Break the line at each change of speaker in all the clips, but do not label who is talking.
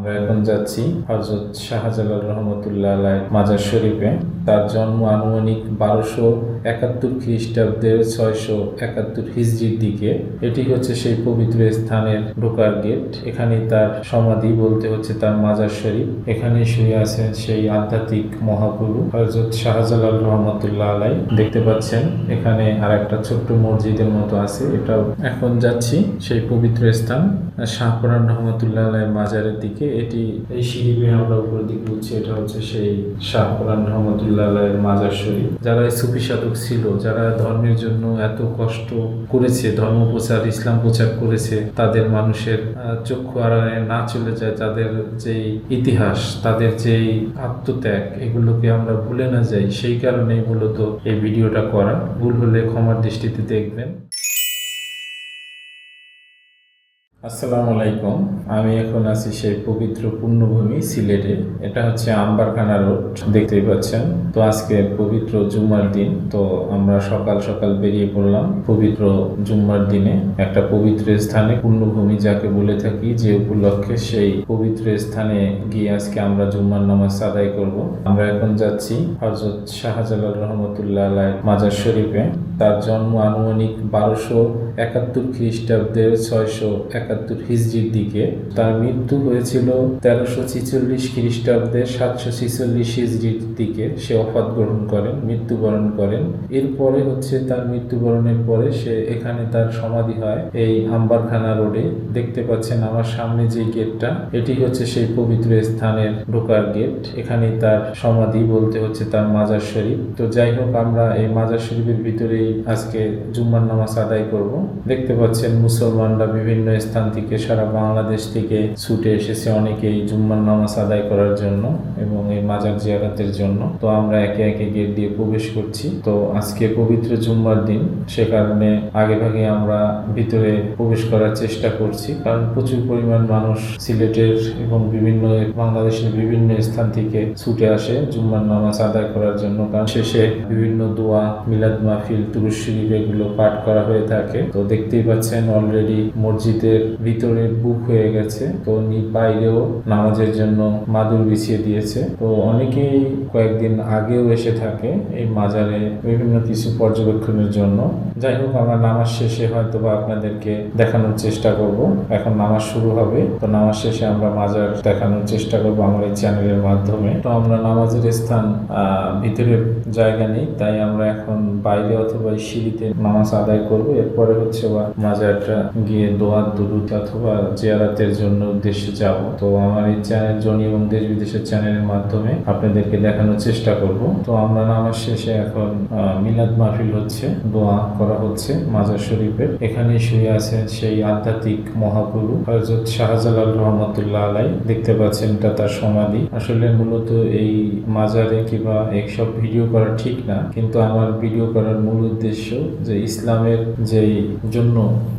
আমরা এখন যাচ্ছি হজরত শাহজালাল রহমতুল্লাহ আলাই মাজার শরীফে। তার জন্ম আনুমানিক বারোশো একাত্তর খ্রিস্টাব্দের ছয়শো একাত্তর হিজড়ির দিকে। এটি হচ্ছে সেই পবিত্র স্থানের ঢোকার গেট। এখানে তার সমাধি বলতে হচ্ছে তার মাজার শরীফ। এখানে শুয়ে আছেন সেই আধ্যাত্মিক মহাগুরু হজরত শাহজালাল রহমতুল্লাহ আলাই দেখতে পাচ্ছেন, এখানে আর একটা ছোট্ট মসজিদের মতো আছে। এটাও এখন যাচ্ছি সেই পবিত্র স্থান শাহপুরান রহমতুল্লাহ আলাই মাজারের দিকে। এটি, এই সিঁড়ি বেয়ে আমরা উপরের দিকে উঠছি, এটা হচ্ছে সেই শাহপুরান রহমতুল্লাহ মাজার শরীফ। যারা এই সুফি সাধক ছিল, যারা ধর্মের জন্য এত কষ্ট করেছে, ধর্ম প্রচার, ইসলাম প্রচার করেছে, তাদের মানুষের চক্ষু আড়ালে না চলে যায়, তাদের যেই ইতিহাস, তাদের যেই আত্মত্যাগ, এগুলোকে আমরা ভুলে না যাই। সেই কারণেই মূলত এই ভিডিওটা করা। ভুল হলে ক্ষমার দৃষ্টিতে দেখবেন। আসসালামু আলাইকুম। আমি এখন আছি সেই পবিত্র পূর্ণভূমি সিলেটে। এটা হচ্ছে আম্বারখানা রোড, দেখতেই পাচ্ছেন। তো আজকে পবিত্র জুম্মার দিন, তো আমরা সকাল সকাল বেরিয়ে পড়লাম পবিত্র জুম্মার দিনে। একটা পবিত্র স্থানে পূর্ণভূমি যাকে বলে থাকি যে উপলক্ষে সেই পবিত্র স্থানে গিয়ে আজকে আমরা জুম্মার নামাজ আদায় করব। আমরা এখন যাচ্ছি হজরত শাহজালাল রহমতুল্লাহ আলাই মাজার শরীফে। তার জন্ম আনুমানিক বারোশো একাত্তর খ্রিস্টাব্দের ছয়শো একাত্তর হিজড়ির দিকে। তার মৃত্যু হয়েছিল তেরোশো ছিচল্লিশ খ্রিস্টাব্দের সাতশো ছিচল্লিশ হিজড়ির দিকে। সে অফাত গ্রহণ করেন, মৃত্যুবরণ করেন। এরপরে হচ্ছে তার মৃত্যুবরণের পরে সে এখানে তার সমাধি হয় এই আম্বারখানা রোডে। দেখতে পাচ্ছেন আমার সামনে যে গেটটা, এটি হচ্ছে সেই পবিত্র স্থানের ঢোকার গেট। এখানে তার সমাধি বলতে হচ্ছে তার মাজার শরীফ। তো যাই হোক, আমরা এই মাজার শরীফের ভিতরেই আজকে জুম্মার নামাজ আদায় করব। দেখতে পাচ্ছেন মুসলমানরা বিভিন্ন স্থান থেকে, সারা বাংলাদেশ থেকে ছুটে এসেছে অনেকেই জুম্মার নামাজ আদায় করার জন্য এবং এই মাজার জিয়ারাতের জন্য। তো আমরা একে একে গেট দিয়ে প্রবেশ করছি। তো আজকে পবিত্র জুম্মার দিন, সে কারণে আগে ভাগে আমরা ভিতরে প্রবেশ করার চেষ্টা করছি। কারণ প্রচুর পরিমাণ মানুষ সিলেটের এবং বিভিন্ন বাংলাদেশের বিভিন্ন স্থান থেকে ছুটে আসে জুম্মার নামাজ আদায় করার জন্য। কারণ শেষে বিভিন্ন দোয়া, মিলাদ মাহফিল তুরুশ এগুলো পাঠ করা হয়ে থাকে। তো দেখতেই পাচ্ছেন অলরেডি মসজিদের ভিতরে বুক হয়ে গেছে। তো বাইরেও নামাজের জন্য মাদুর বিছিয়ে দিয়েছে। তো অনেকেই কয়েকদিন আগেও এসে থাকে এই মাজারে বিভিন্ন কিছু পর্যবেক্ষণের জন্য। যাই হোক, আমরা নামাজ শেষে হয়তো বা আপনাদেরকে দেখানোর চেষ্টা করব। এখন নামাজ শুরু হবে। তো নামাজ শেষে আমরা মাজার দেখানোর চেষ্টা করব আমার এই চ্যানেলের মাধ্যমে। তো আমরা নামাজের স্থান ভিতরে জায়গা নেই। তাই আমরা এখন বাইরে অথবা সিঁড়িতে নামাজ আদায় করব। এরপরে হচ্ছে বা মাজারটা গিয়ে দোয়ার দুরুদ অথবা জিয়ারাতের জন্য উদ্দেশ্যে যাব। তো আমার এই চ্যানেল জনি এবং দেশ বিদেশের চ্যানেলের মাধ্যমে আপনাদেরকে দেখানোর চেষ্টা করব। তো আমরা নামাজ শেষে এখন মিলাদ মাহফিল হচ্ছে, দোয়া করা হচ্ছে মাজার শরীফের। এখানে শুয়ে আছেন সেই আধ্যাত্মিক মহাগুরু হজরত শাহজালাল রহমতুল্লাহ আলাই। দেখতে পাচ্ছেন এটা তার সমাধি। আসলে মূলত এই মাজারে কিংবা এইসব ভিডিও করা ঠিক না। কিন্তু আমার ভিডিও করার মূল উদ্দেশ্য যে ইসলামের যেই জন্য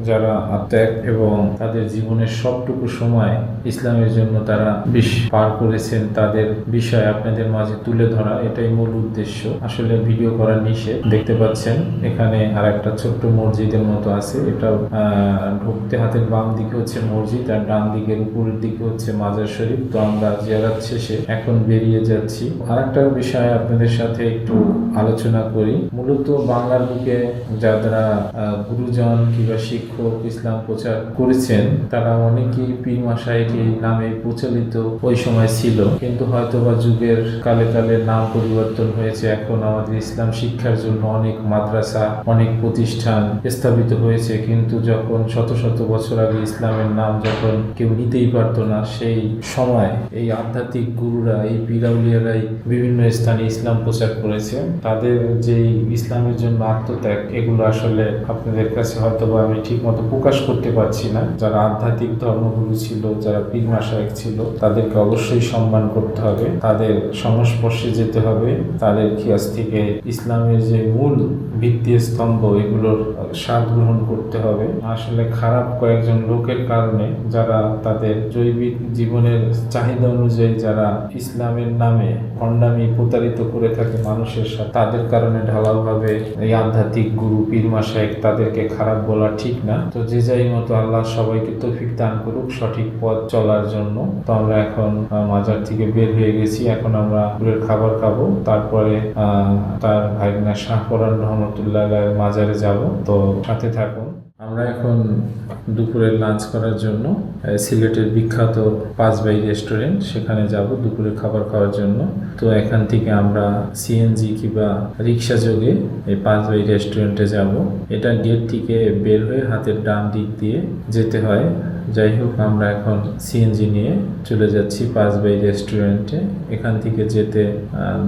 যারা ত্যাগ এবং তাদের জীবনের সবটুকু সময় ইসলামের জন্য তারা বিষ পার করেছেন তাদের বিষয় আপনাদের মাঝে তুলে ধরা এটাই মূল উদ্দেশ্য। আসলে ভিডিও করা নিষেধ দেখতে পাচ্ছেন এখানে আর একটা ছোট্ট মসজিদের মতো আছে আহ, ঢুকতে হাতের বাম দিকে হচ্ছে মসজিদ আর ডান দিকের উপরের দিকে হচ্ছে মাজার শরীফ। তো আমরা জিয়ারাত শেষে এখন বেরিয়ে যাচ্ছি। আর একটা বিষয় আপনাদের সাথে একটু আলোচনা করি। মূলত বাংলার বুকে যারা গুরুজন কিংবা শিক্ষক ইসলাম প্রচার করেছেন তারা অনেকেই পীর মাসাইকে নামে প্রচলিত ওই সময় ছিল। কিন্তু হয়তোবা যুগের কালে কালে নাম পরিবর্তন হয়েছে। এখন আমাদের ইসলাম শিক্ষার জন্য অনেক মাদ্রাসা, অনেক প্রতিষ্ঠান স্থাপিত হয়েছে। কিন্তু যখন শত শত বছর আগে ইসলামের নাম যখন কেউ নিতেই পারতো না, সেই সময় এই আধ্যাত্মিক গুরুরা, এই পিরাউলিয়ারাই বিভিন্ন স্থানে ইসলাম প্রচার করেছে। তাদের যে ইসলামের জন্য আত্মত্যাগ, এগুলো আসলে আপনাদের কাছে হয়তো বা আমি ঠিক মতো প্রকাশ করতে পারছি না। যারা আধ্যাত্মিক ধর্মগুরু ছিল, যারা পীর মাসায়ক ছিল, তাদেরকে অবশ্যই সম্মান করতে হবে। তাদের সংস্পর্শে যেতে হবে। তাদের কাছ থেকে ইসলামের যে মূল ভিত্তি স্তম্ভ, এগুলোর স্বাদ গ্রহণ করতে হবে। আসলে খারাপ কয়েকজন লোকের কারণে যারা তাদের জৈবিক জীবনের চাহিদা অনুযায়ী যারা ইসলামের নামে ভণ্ডামি প্রতারিত করে থাকে মানুষের সাথে। তাদের কারণে ঢালাওভাবে এই আধ্যাত্মিক গুরু পীর মাসায়েক তাদেরকে খারাপ বলা ঠিক না। তো যে যাই মতো আল্লাহ সবাইকে তৌফিক দান করুক, সঠিক পথ চলার জন্য। তো আমরা এখন মাজার থেকে বের হয়ে গেছি। এখন আমরা দুপুরের খাবার খাব। তারপরে তার ভাগনা শাহপরান রহমতুল্লাহ মাজারে যাব। তো সাথে থাকুন। আমরা এখন দুপুরের লাঞ্চ করার জন্য সিলেটের বিখ্যাত পাঁচবাই রেস্টুরেন্ট, সেখানে যাব দুপুরে খাবার খাওয়ার জন্য। তো এখান থেকে আমরা সিএনজি কিংবা রিক্সা যোগে এই পাঁচবাই রেস্টুরেন্টে যাব। এটা গেট থেকে বের হয়ে হাতের ডান দিক দিয়ে যেতে হয়। যাই হোক, আমরা এখন সিএনজি নিয়ে চলে যাচ্ছি পাঁচবাই রেস্টুরেন্টে। এখান থেকে যেতে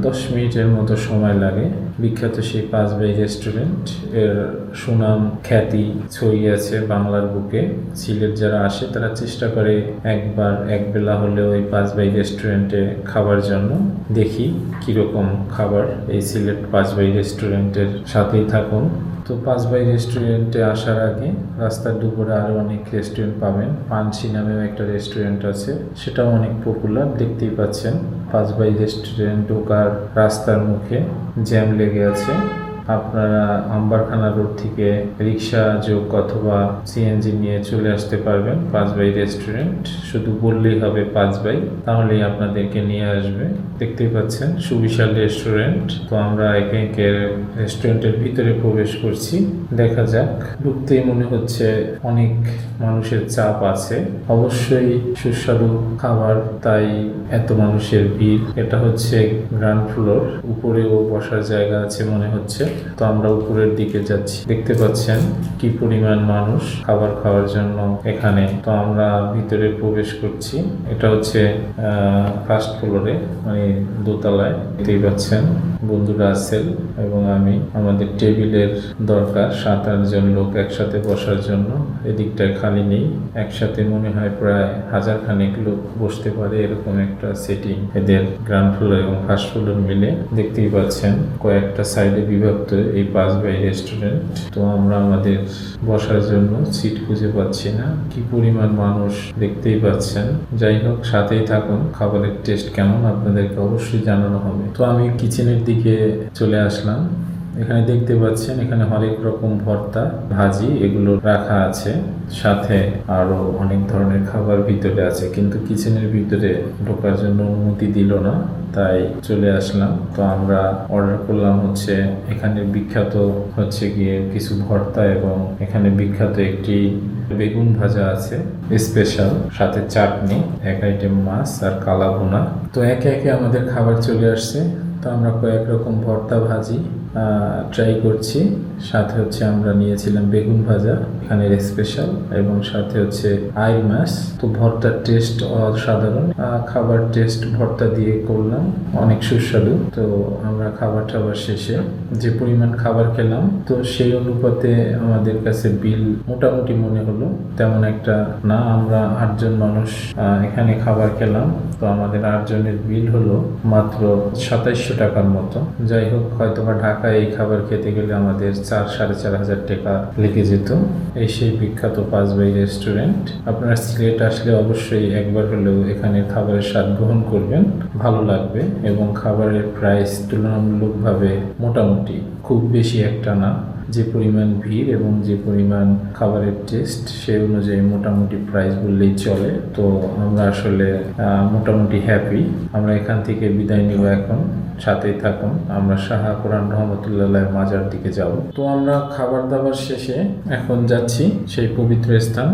দশ মিনিটের মতো সময় লাগে। বিখ্যাত সেই পাঁচবাই রেস্টুরেন্ট, এর সুনাম খ্যাতি ছড়িয়ে আছে বাংলার বুকে। সিলেট যারা আসে, তারা চেষ্টা করে একবার, এক একবেলা হলেও এই পাঁচবাই রেস্টুরেন্টে খাবার জন্য দেখি কীরকম খাবার এই সিলেট পাঁচ পাঁচবাই রেস্টুরেন্টের সাথেই থাকুন। তো পাঁচ পাঁচবাই রেস্টুরেন্টে আসার আগে রাস্তার দুপুরে আরও অনেক রেস্টুরেন্ট পাবেন। পানসি নামেও একটা রেস্টুরেন্ট আছে, সেটাও অনেক পপুলার দেখতেই পাচ্ছেন। পাঁচ পাঁচবাই রেস্টুরেন্ট ঢোকার রাস্তার মুখে জ্যাম লেগে আছে। আপনারা আম্বারখানা রোড থেকে রিক্সা যোগ অথবা সিএনজি নিয়ে চলে আসতে পারবেন পাঁচবাই রেস্টুরেন্ট। শুধু বললেই হবে পাঁচবাই, তাহলেই আপনাদেরকে নিয়ে আসবে। দেখতেই পাচ্ছেন, সুবিশাল রেস্টুরেন্ট। তো আমরা একে একে রেস্টুরেন্টের ভিতরে প্রবেশ করছি। দেখা যাক, ঢুকতেই মনে হচ্ছে অনেক মানুষের চাপ আছে। অবশ্যই সুস্বাদু খাবার, তাই এত মানুষের ভিড়। এটা হচ্ছে গ্রাউন্ড ফ্লোর, উপরেও বসার জায়গা আছে মনে হচ্ছে। তো আমরা উপরের দিকে যাচ্ছি। দেখতে পাচ্ছেন কি পরিমাণ মানুষ খাবার খাওয়ার জন্য এখানে। তো আমরা ভিতরে প্রবেশ করছি। এটা হচ্ছে ফার্স্ট ফ্লোরে মানে দোতলায়। দেখতেই পাচ্ছেন বন্ধুরা আছেন এবং আমি। আমাদের টেবিলের দরকার সাত আটজন লোক একসাথে বসার জন্য। এদিকটায় খালি নেই। একসাথে মনে হয় প্রায় হাজার খানেক লোক বসতে পারে এরকম একটা সেটিং এদের গ্রাউন্ড ফ্লোর এবং ফার্স্ট ফ্লোর মিলে। দেখতেই পাচ্ছেন কয়েকটা সাইডে বিভক্ত এই পাঁচ বাই রেস্টুরেন্ট তো আমরা আমাদের বসার জন্য সিট খুঁজে পাচ্ছি না। কি পরিমাণ মানুষ দেখতেই পাচ্ছেন। যাই হোক, সাথেই থাকুন, খাবারের টেস্ট কেমন আপনাদেরকে অবশ্যই জানানো হবে। তো আমি কিচেনের দিকে চলে আসলাম। এখানে দেখতে পাচ্ছেন, এখানে হরেক রকম ভর্তা, ভাজি, এগুলো রাখা আছে। সাথে আরও অনেক ধরনের খাবার ভিতরে আছে, কিন্তু কিচেনের ভিতরে ঢোকার জন্য অনুমতি দিল না, তাই চলে আসলাম। তো আমরা অর্ডার করলাম হচ্ছে, এখানে বিখ্যাত হচ্ছে গিয়ে কিছু ভর্তা এবং এখানে বিখ্যাত একটি বেগুন ভাজা আছে স্পেশাল সাথে চাটনি, এক আইটেম মাছ আর কালা ভুনা তো একে একে আমাদের খাবার চলে আসছে। তো আমরা কয়েক রকম ভর্তা ভাজি ট্রাই করছি। সাথে হচ্ছে আমরা নিয়েছিলাম বেগুন ভাজা, এখানের স্পেশাল এবং সাথে হচ্ছে আইল মাছ। তো ভর্তার টেস্ট অসাধারণ। খাবার টেস্ট ভর্তা দিয়ে করলাম। অনেক সুস্বাদু। তো আমরা খাবার টাবার শেষে যে পরিমাণ খাবার খেলাম, তো সেই অনুপাতে আমাদের কাছে বিল মোটামুটি মনে হলো। তেমন একটা না, আমরা আটজন মানুষ এখানে খাবার খেলাম। তো আমাদের আটজনের বিল হলো মাত্র সাতাইশশো টাকার মতো। যাই হোক হয়তো বা ঢাকায় এই খাবার খেতে গেলে আমাদের চার, সাড়ে চার হাজার টাকা লেগে যেত। এই সেই বিখ্যাত পাঁচ বাই রেস্টুরেন্ট। আপনারা সিলেট আসলে অবশ্যই একবার হলেও এখানে খাবারের স্বাদ গ্রহণ করবেন। ভালো লাগবে এবং খাবারের প্রাইস তুলনামূলকভাবে মোটামুটি খুব বেশি একটা না। যে পরিমাণ ভিড় এবং যে পরিমাণ খাবারের টেস্ট সেই অনুযায়ী মোটামুটি প্রাইস বললেই চলে। তো আমরা আসলে মোটামুটি হ্যাপি আমরা এখান থেকে বিদায় নিব এখন। সাথেই থাকুন। আমরা শাহা কোরআন রহমতুল্লাহ মাজার দিকে যাব। তো আমরা খাবার দাবার শেষে এখন যাচ্ছি সেই পবিত্র স্থান,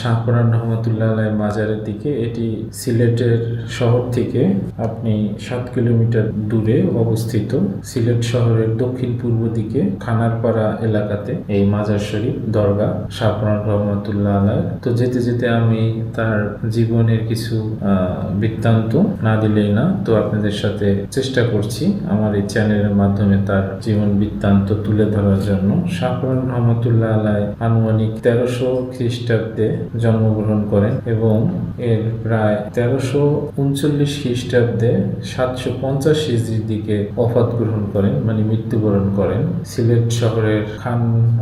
শাহ কোরআন রহমতুল্লাহ মাজারের দিকে। এটি সিলেটের শহর থেকে আপনি সাত কিলোমিটার দূরে অবস্থিত সিলেট শহরের দক্ষিণ পূর্ব দিকে খানারপাড়া এলাকাতে এই মাজার শরীফ দরগা শাহপুরান রহমতুল্লাহ আলাহ তো যেতে যেতে আমি তার জীবনের কিছু বৃত্তান্ত না দিলেই না, তো আপনাদের সাথে চেষ্টা করছি। আমার এই চ্যানেলের মাধ্যমে তার জীবন বৃত্তান্ত তুলে ধরার জন্য। শাহপুরান রহমতুল্লাহ আলাহ আনুমানিক তেরোশো খ্রিস্টাব্দে জন্মগ্রহণ করেন এবং এর প্রায় তেরোশো উনচল্লিশ খ্রিস্টাব্দে সাতশো পঞ্চাশ হিজড়ির দিকে অফাত গ্রহণ করেন মানে মৃত্যুবরণ করেন। সিলেট শহরের খান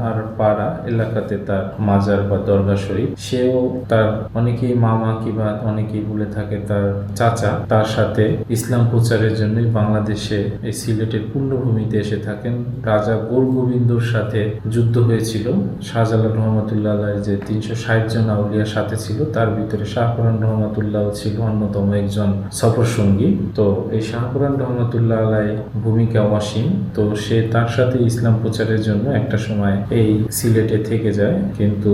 আর পাড়া এলাকাতে তার মাজার বা দরগা শরীফ। সেও তার অনেকেই মামা কিংবা অনেকেই বলে থাকে তার চাচা। তার সাথে ইসলাম প্রচারের জন্যই বাংলাদেশে এই সিলেটের পূর্ণভূমিতে এসে থাকেন। রাজা গোর গোবিন্দর সাথে যুদ্ধ হয়েছিল। শাহজালাল রহমতুল্লাহ যে তিনশো ষাট জন আউলিয়ার সাথে ছিল, তার ভিতরে শাহপুরান রহমতুল্লাহ ছিল অন্যতম একজন সফর সঙ্গী তো এই শাহপুরান রহমতুল্লাহ আলাই ভূমিকা অসীম। তো সে তার সাথে ইসলাম প্রচারের জন্য একটা সময় এই সিলেটে থেকে যায়। কিন্তু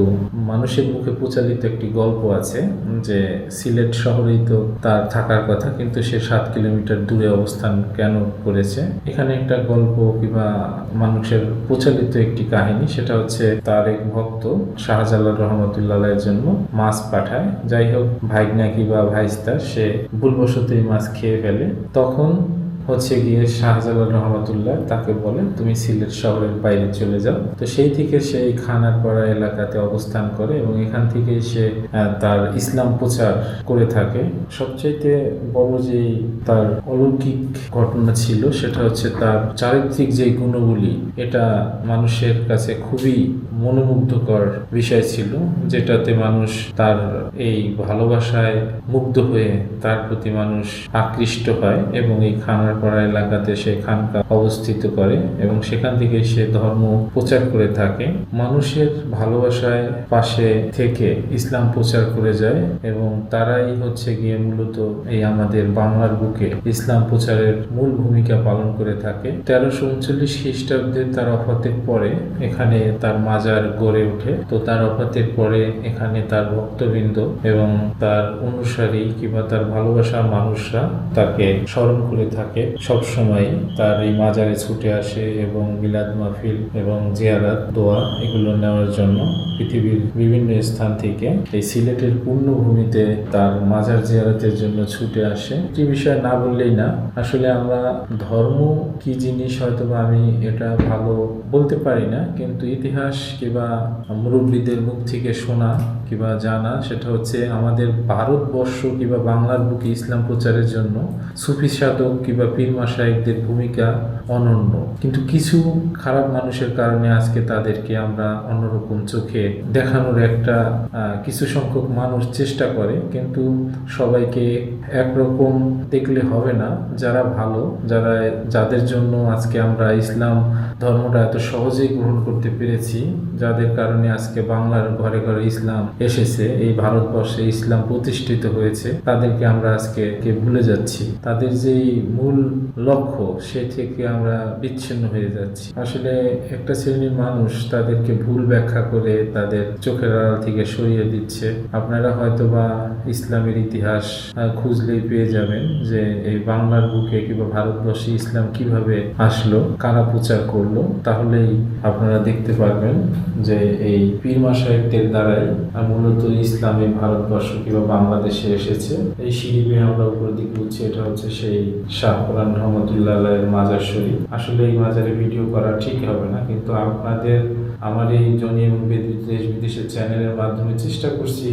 মানুষের মুখে প্রচারিত একটি গল্প আছে যে, সিলেট শহরেই তো তার থাকার কথা, কিন্তু সে সাত কিলোমিটার দূরে অবস্থান কেন করেছে। এখানে একটা গল্প কিংবা মানুষের প্রচলিত একটি কাহিনী, সেটা হচ্ছে তার এক ভক্ত শাহজালাল রহমতুল্লাহ জন্য মাছ পাঠায়। যাই হোক, ভাইগনা কিংবা ভাইস্তা, সে ভুলবশত মাছ খেয়ে ফেলে। তখন হচ্ছে গিয়ে শাহজালাল রহমতুল্লাহ তাকে বলেন তুমি সিলেট শহরের বাইরে চলে যাও। তো সেই থেকে সে খানারপাড়া এলাকাতে অবস্থান করে এবং এখান থেকে সে তার ইসলাম প্রচার করে থাকে। সবচাইতে বড় যে তার অলৌকিক ঘটনা ছিল, সেটা হচ্ছে তার চারিত্রিক যে গুণগুলি, এটা মানুষের কাছে খুবই মনোমুগ্ধকর বিষয় ছিল, যেটাতে মানুষ তার এই ভালোবাসায় মুগ্ধ হয়ে তার প্রতি মানুষ আকৃষ্ট হয় এবং এই খানারপাড়া এলাকাতে সে খানকা অবস্থিত করে এবং সেখান থেকে সে ধর্ম প্রচার করে থাকে। মানুষের ভালোবাসায় পাশে থেকে ইসলাম প্রচার করে যায় এবং তারাই হচ্ছে গিয়ে মূলত এই আমাদের বাংলার বুকে ইসলাম প্রচারের মূল ভূমিকা পালন করে থাকে। তেরোশো উনচল্লিশ খ্রিস্টাব্দে তার অফাতের পরে এখানে তার মাজার গড়ে ওঠে। তো তার অফাতের পরে এখানে তার ভক্তবৃন্দ এবং তার অনুসারী কিংবা তার ভালোবাসার মানুষরা তাকে স্মরণ করে থাকে। সব সময় তার এই মাজারে ছুটে আসে এবং মিলাদ মাহফিল এবং জিয়ারাত, দোয়া এগুলো নেওয়ার জন্য পৃথিবীর বিভিন্ন স্থান থেকে এই সিলেটের পূর্ণভূমিতে তার মাজার জিয়ারতের জন্য ছুটে আসে। একটি বিষয় না বললেই না, আসলে আমরা ধর্ম কি জিনিস হয়তো আমি এটা ভালো বলতে পারি না, কিন্তু ইতিহাস কিংবা মুরব্বীদের মুখ থেকে শোনা কিংবা জানা, সেটা হচ্ছে আমাদের ভারতবর্ষ কিংবা বাংলার বুকে ইসলাম প্রচারের জন্য সুফি সাধক কিংবা পীর মাসায়কদের ভূমিকা অনন্য। কিন্তু কিছু খারাপ মানুষের কারণে আজকে তাদেরকে আমরা অন্যরকম চোখে দেখানোর একটা কিছু সংখ্যক মানুষ চেষ্টা করে, কিন্তু সবাইকে একরকম দেখলে হবে না। যারা ভালো, যারা যাদের জন্য আজকে আমরা ইসলাম ধর্মটা এত সহজেই গ্রহণ করতে পেরেছি, যাদের কারণে আজকে বাংলার ঘরে ঘরে ইসলাম এসেছে, এই ভারতবর্ষে ইসলাম প্রতিষ্ঠিত হয়েছে, তাদেরকে আমরা আজকে ভুলে যাচ্ছি। তাদের যেই মূল লক্ষ্য, সে থেকে আমরা বিচ্ছিন্ন হয়ে যাচ্ছি। আসলে একটা শ্রেণির মানুষ তাদেরকে ভুল ব্যাখ্যা করে তাদের চোখের আড়াল থেকে সরিয়ে দিচ্ছে। আপনারা হয়তো বা ইসলামের ইতিহাস খুঁজলেই পেয়ে যাবেন যে এই বাংলার বুকে কিংবা ভারতবর্ষে ইসলাম কীভাবে আসলো, কারা প্রচার করল, তাহলেই আপনারা দেখতে পারবেন যে এই পীর মাসায়কদের দ্বারাই মূলত ইসলামী ভারতবর্ষ কিংবা বাংলাদেশে এসেছে। এই সিঁড়ি আমরা উপর দিকে উঠছি, এটা হচ্ছে সেই শাহ কোরআন রহমতুল্লাহ মাজার শরীফ। আসলে এই মাজারে ভিডিও করা ঠিক হবে না, কিন্তু আপনাদের আমার এই জনি এবং দেশ বিদেশের চ্যানেলের মাধ্যমে চেষ্টা করছি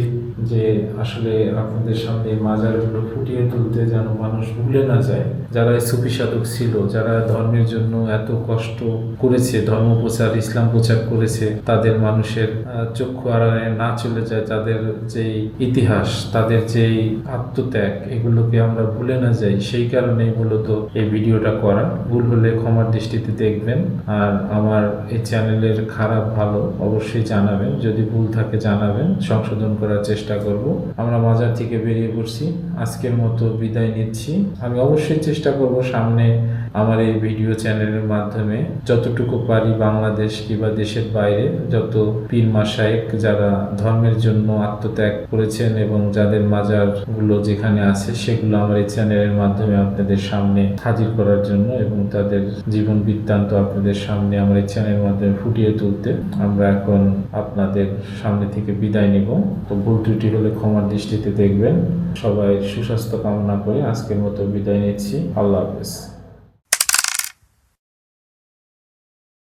যে আসলে আপনাদের সামনে মাজারগুলো ফুটিয়ে তুলতে যেন মানুষ ভুলে না যায়। যারা সুফি সাধক ছিল, যারা ধর্মের জন্য এত কষ্ট করেছে ধর্ম প্রচার ইসলাম প্রচার করেছে, তাদের মানুষের চক্ষু আড়ালে না চলে যায়, তাদের যেই ইতিহাস, তাদের যেই আত্মত্যাগ, এগুলোকে আমরা ভুলে না যাই। সেই কারণেই মূলত এই ভিডিওটা করা। ভুল হলে ক্ষমার দৃষ্টিতে দেখবেন। আর আমার এই চ্যানেলের খারাপ ভালো অবশ্যই জানাবেন। যদি ভুল থাকে জানাবেন। সংশোধন করার চেষ্টা করব। আমরা মাজার থেকে বেরিয়ে পড়ছি। আজকের মতো বিদায় নিচ্ছি। আমি অবশ্যই চেষ্টা করব সামনে আমার এই ভিডিও চ্যানেলের মাধ্যমে যতটুকু পারি বাংলাদেশ কিংবা দেশের বাইরে, যত পীর মাসায়েক যারা ধর্মের জন্য আত্মত্যাগ করেছেন এবং যাদের মাজারগুলো যেখানে আছে, সেগুলো আমার এই চ্যানেলের মাধ্যমে আপনাদের সামনে হাজির করার জন্য এবং তাদের জীবন বৃত্তান্ত আপনাদের সামনে আমার এই চ্যানেলের মাধ্যমে ফুটিয়ে তুলতে আমরা এখন আপনাদের সামনে থেকে বিদায় নিব। তো ভুল ত্রুটি হলে ক্ষমার দৃষ্টিতে দেখবেন। সবাই সুস্বাস্থ্য কামনা করে আজকের মতো বিদায় নিচ্ছি। আল্লাহ হাফেজ।